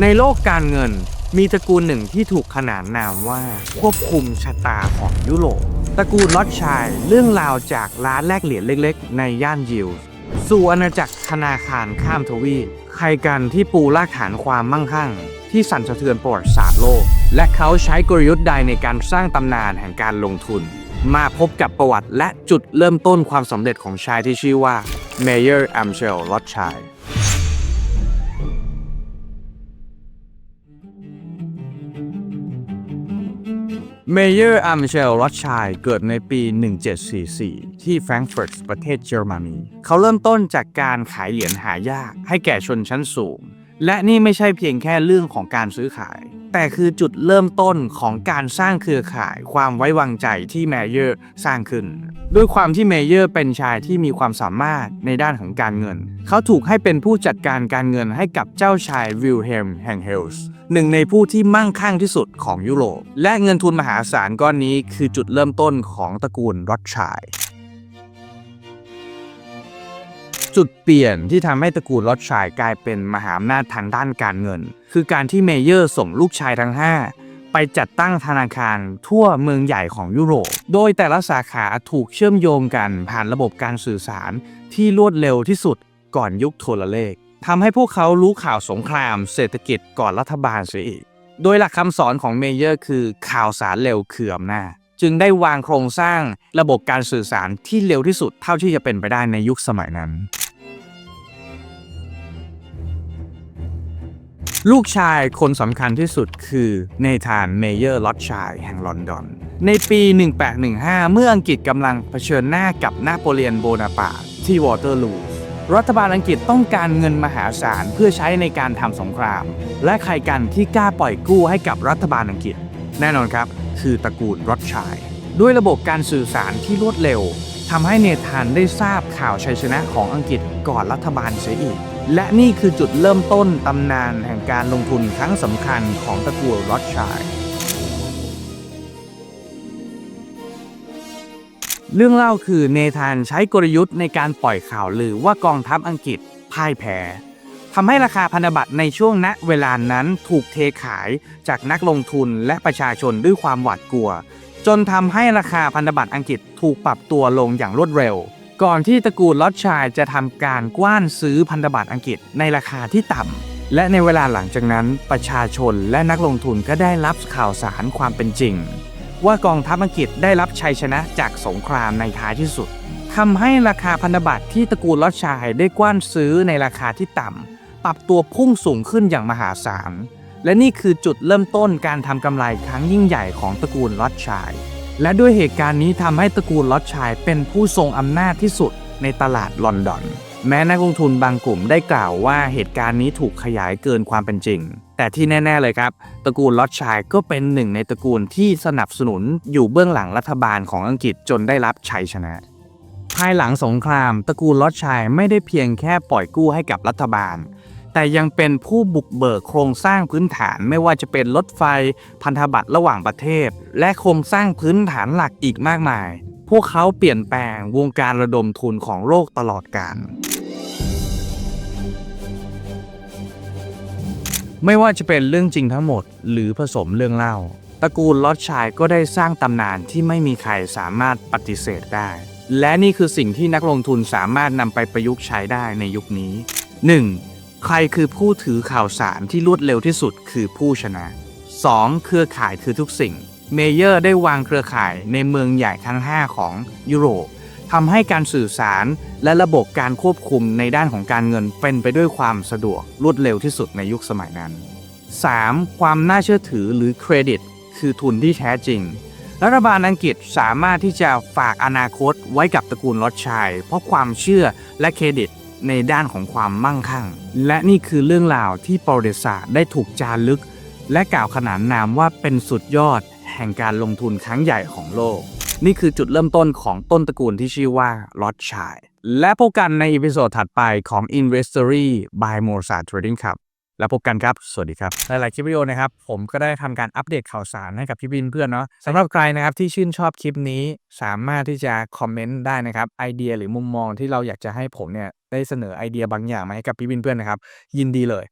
ในโลกการเงินมีตระกูลหนึ่งที่ถูกขนานนามว่าควบคุมชะตาของยุโรปตระกูลลอตชัยเรื่องราวจากร้านแลกเหรียญเล็กๆ ในย่านยิวสู่อาณาจักรธนาคารข้ามทวีปใครกันที่ปูรากฐานความมั่งคั่ง ที่สั่นสะเทือนประวัติศาสตร์โลก และเขาใช้กลยุทธ์ใดในการสร้างตำนานแห่งการลงทุน มาพบกับประวัติและจุดเริ่มต้นความสำเร็จของชายที่ชื่อว่าเมเยอร์แอมเชลลอตชัย เมเยอร์อัมเชลรอดชัยเกิดในปี 1744 ที่แฟรงก์เฟิร์ตประเทศเยอรมนี เขาเริ่มต้นจากการขายเหรียญหายากให้แก่ชนชั้นสูง และนี่ไม่ใช่เพียงแค่เรื่องของการซื้อขาย แต่คือจุดเริ่มต้นของการสร้างเครือข่ายความไว้วางใจที่เมเยอร์สร้างขึ้น ด้วยความที่เมเยอร์เป็นชายที่มีความสามารถในด้านของการเงิน เขาถูกให้เป็นผู้จัดการการเงินให้กับเจ้าชายวิลเฮมแห่งเฮลส์หนึ่งในผู้ที่มั่งคั่งที่สุดของยุโรป และเงินทุนมหาศาลก้อนนี้คือจุดเริ่มต้นของตระกูลรอดชัย จุดเปลี่ยนที่ทำให้ตระกูลรอดชัยกลายเป็นมหาอำนาจทางด้านการเงิน คือการที่เมเยอร์ส่งลูกชายทั้ง 5 ไปจัดตั้งธนาคารทั่วเมืองใหญ่ของยุโรป โดยแต่ละสาขาถูกเชื่อมโยงกันผ่านระบบการสื่อสารที่รวดเร็วที่สุดก่อนยุคโทรเลขทำให้พวกเขารู้ข่าวสงคราม เศรษฐกิจก่อนรัฐบาลเสียอีก โดยหลักคำสอนของเมเยอร์คือข่าวสารเร็วคืออำนาจจึงได้วางโครงสร้างระบบการสื่อสารที่เร็วที่สุดเท่าที่จะเป็นไปได้ในยุคสมัยนั้น ลูกชายคนสำคัญที่สุดคือเนธานเมเยอร์ลอตชัยแห่งลอนดอน ในปี 1815 เมื่ออังกฤษกำลังเผชิญหน้ากับนาโปเลียนโบนาปาร์ตที่วอเตอร์ลูรัฐบาลอังกฤษต้องการเงินมหาศาลเพื่อใช้ในการทำสงคราม และใครกันที่กล้าปล่อยกู้ให้กับรัฐบาลอังกฤษ แน่นอนครับ คือตระกูลรอดชัยด้วยระบบการสื่อสารที่รวดเร็วทำให้เนธานได้ทราบข่าวชัยชนะของอังกฤษก่อนรัฐบาลเสียอีก และนี่คือจุดเริ่มต้นตำนานแห่งการลงทุนครั้งสำคัญของตระกูลรอดชัยเรื่องเล่าคือเนธานใช้กลยุทธ์ในการปล่อยข่าวลือว่ากองทัพอังกฤษพ่ายแพ้ทำให้ราคาพันธบัตรในช่วงณเวลานั้นถูกเทขายจากนักลงทุนและประชาชนด้วยความหวาดกลัว จนทำให้ราคาพันธบัตรอังกฤษถูกปรับตัวลงอย่างรวดเร็ว ก่อนที่ตระกูลลอดชัยจะทำการกว้านซื้อพันธบัตรอังกฤษในราคาที่ต่ำ และในเวลาหลังจากนั้นประชาชนและนักลงทุนก็ได้รับข่าวสารความเป็นจริง ว่ากองทัพอังกฤษได้รับชัยชนะจากสงครามในท้ายที่สุดทำให้ราคาพันธบัตรที่ตระกูลลอดชัยได้กว้านซื้อในราคาที่ต่ำ ปรับตัวพุ่งสูงขึ้นอย่างมหาศาลและนี่คือจุดเริ่มต้นการทำกำไรครั้งยิ่งใหญ่ของตระกูลลอดชัย และด้วยเหตุการณ์นี้ทำให้ตระกูลลอดชัยเป็นผู้ทรงอำนาจที่สุดในตลาดลอนดอน แม้นักลงทุนบางกลุ่มได้กล่าวว่าเหตุการณ์นี้ถูกขยายเกินความเป็นจริง แต่ที่แน่ ๆ เลยครับ ตระกูลลอดชัยก็เป็นหนึ่งในตระกูลที่สนับสนุนอยู่เบื้องหลังรัฐบาลของอังกฤษจนได้รับชัยชนะภายหลังสงคราม ตระกูลลอดชัยไม่ได้เพียงแค่ปล่อยกู้ให้กับรัฐบาล แต่ยังเป็นผู้บุกเบิกโครงสร้างพื้นฐานไม่ว่าจะเป็นรถไฟพันธบัตรระหว่างประเทศ และโครงสร้างพื้นฐานหลักอีกมากมาย พวกเขาเปลี่ยนแปลงวงการระดมทุนของโลกตลอดกาลไม่ว่าจะเป็นเรื่องจริงทั้งหมด หรือผสมเรื่องเล่าตระกูลลอดชัยก็ได้สร้างตำนานที่ไม่มีใครสามารถปฏิเสธได้ และนี่คือสิ่งที่นักลงทุนสามารถนำไปประยุกต์ใช้ได้ในยุคนี้ 1. ใครคือผู้ถือข่าวสารที่รวดเร็วที่สุดคือผู้ชนะ 2. เครือข่ายคือทุกสิ่ง เมเยอร์ได้วางเครือข่ายในเมืองใหญ่ทั้ง 5 ของยุโรปทำให้การสื่อสารและระบบการควบคุมในด้านของการเงินเป็นไปด้วยความสะดวกรวดเร็วที่สุดในยุคสมัยนั้น 3. ความน่าเชื่อถือหรือเครดิต คือทุนที่แท้จริง รัฐบาลอังกฤษสามารถที่จะฝากอนาคตไว้กับตระกูลลอดชัยเพราะความเชื่อและเครดิต ในด้านของความมั่งคั่ง และนี่คือเรื่องราวที่ประวัติศาสตร์ได้ถูกจารึก และกล่าวขนานนามว่าเป็นสุดยอด แห่งการลงทุนครั้งใหญ่ของโลก นี่คือจุดเริ่มต้นของต้นตระกูลที่ชื่อว่าลอดชัยและพบกันในอีพิโซดถัดไปของ Investory by m o r s a Trading ครับแล้วพบกันครับ สวัสดีครับ หลาย ๆ คลิปวิดีโอนะครับ ผมก็ได้ทำการอัปเดตข่าวสารให้กับพี่บินเพื่อนเนาะสำหรับใครนะครับที่ชื่นชอบคลิปนี้ สามารถที่จะคอมเมนต์ได้นะครับ ไอเดียหรือมุมมองที่เราอยากจะให้ผมเนี่ย ได้เสนอไอเดียบางอย่างมาให้กับพี่วินเพื่อนนะครับ ยินดีเลย